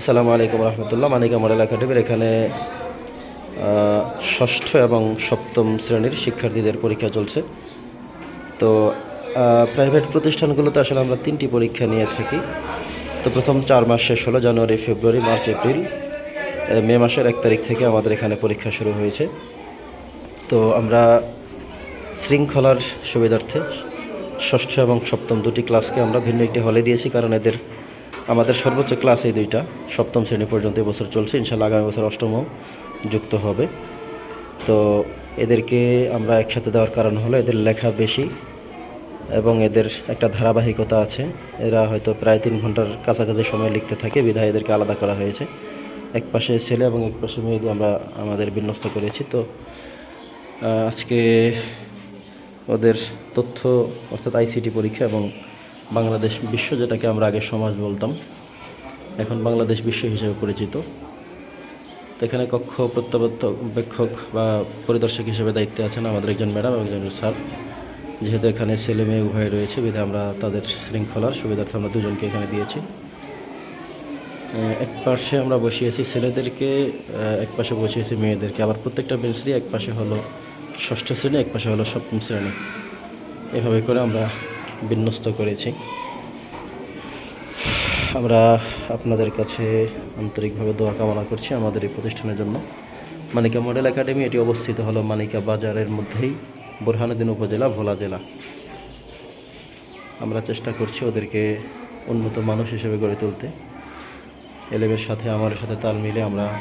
আসসালামু আলাইকুম রহমতুল্লাহ, মানিকা মডেল একাডেমির এখানে ষষ্ঠ এবং সপ্তম শ্রেণির শিক্ষার্থীদের পরীক্ষা চলছে। তো প্রাইভেট প্রতিষ্ঠানগুলোতে আসলে আমরা তিনটি পরীক্ষা নিয়ে থাকি। তো প্রথম চার মাস শেষ হলো, জানুয়ারি, ফেব্রুয়ারি, মার্চ, এপ্রিল মে মাসের এক তারিখ থেকে আমাদের এখানে পরীক্ষা শুরু হয়েছে। তো আমরা শৃঙ্খলার সুবিধার্থে ষষ্ঠ এবং সপ্তম দুটি ক্লাসকে আমরা ভিন্ন একটি হলে দিয়েছি, কারণ এদের আমাদের সর্বোচ্চ ক্লাস এই দুইটা। সপ্তম শ্রেণি পর্যন্ত এবছর চলছে। ইনশাল্লাহ আগামী বছর অষ্টমও যুক্ত হবে। তো এদেরকে আমরা একসাথে দেওয়ার কারণ হলো এদের লেখা বেশি এবং এদের একটা ধারাবাহিকতা আছে। এরা হয়তো প্রায় তিন ঘণ্টার কাছাকাছি সময় লিখতে থাকে। বিধায় এদেরকে আলাদা করা হয়েছে। এক পাশে ছেলে এবং এক পাশে মেয়ে দিয়ে আমরা আমাদের বিন্যস্ত করেছি। তো আজকে ওদের তথ্য, অর্থাৎ আইসিটি পরীক্ষা এবং বাংলাদেশ বিশ্ব যেটাকে আমরা আগে সমাজ বলতাম, এখন বাংলাদেশ বিশ্ব হিসেবে পরিচিত। তো এখানে কক্ষ প্রত্যাবর্তক বা পরিদর্শক হিসেবে দায়িত্বে আছেন আমাদের একজন ম্যাডাম একজন স্যার। যেহেতু এখানে ছেলে মেয়ে উভয় রয়েছে বিধে আমরা তাদের শৃঙ্খলার সুবিধার্থে আমরা দুজনকে এখানে দিয়েছি। এক পাশে আমরা বসিয়েছি ছেলেদেরকে এক পাশে বসিয়েছি মেয়েদেরকে। আবার প্রত্যেকটা বেঞ্চেরই এক পাশে হলো ষষ্ঠ শ্রেণি, এক পাশে হলো সপ্তম শ্রেণি। এভাবে করে আমরা বিন্যস্ত করেছি। আমরা আপনাদের কাছে আন্তরিকভাবে দোয়া কামনা করছি আমাদের এই প্রতিষ্ঠানের জন্য। মানিকা মডেল একাডেমি, এটি অবস্থিত হলো মানিকা বাজারের মধ্যেই, বোরহানুদ্দিন উপজেলা, ভোলা জেলা। আমরা চেষ্টা করছি ওদেরকে উন্নত মানুষ হিসেবে গড়ে তুলতে। এলেমের সাথে, আমার সাথে তাল মিলে আমরা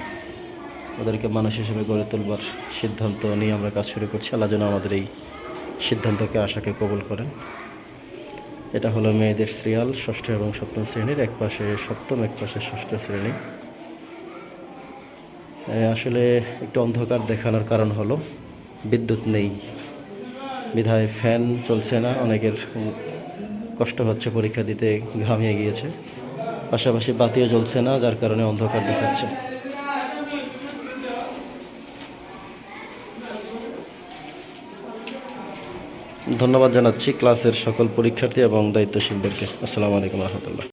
ওদেরকে মানুষ হিসেবে গড়ে তুলবার সিদ্ধান্ত নিয়ে আমরা কাজ শুরু করছি। আল্লাহ যেন আমাদের এই সিদ্ধান্তকে, আশাকে কবুল করেন। এটা হলো মেয়েদের সিরিয়াল ষষ্ঠ এবং সপ্তম শ্রেণির, এক পাশে সপ্তম, এক পাশে ষষ্ঠ শ্রেণি। আসলে একটু অন্ধকার দেখানোর কারণ হলো, বিদ্যুৎ নেই। বিধায় ফ্যান চলছে না, অনেকের কষ্ট হচ্ছে পরীক্ষা দিতে, ঘামিয়ে গিয়েছে। পাশাপাশি বাতিও জ্বলছে না, যার কারণে অন্ধকার দেখাচ্ছে। ধন্যবাদ জানাচ্ছি ক্লাসের সকল পরীক্ষার্থী এবং দায়িত্বশীলদেরকে। আসসালামু আলাইকুম রহমতুল্লাহ।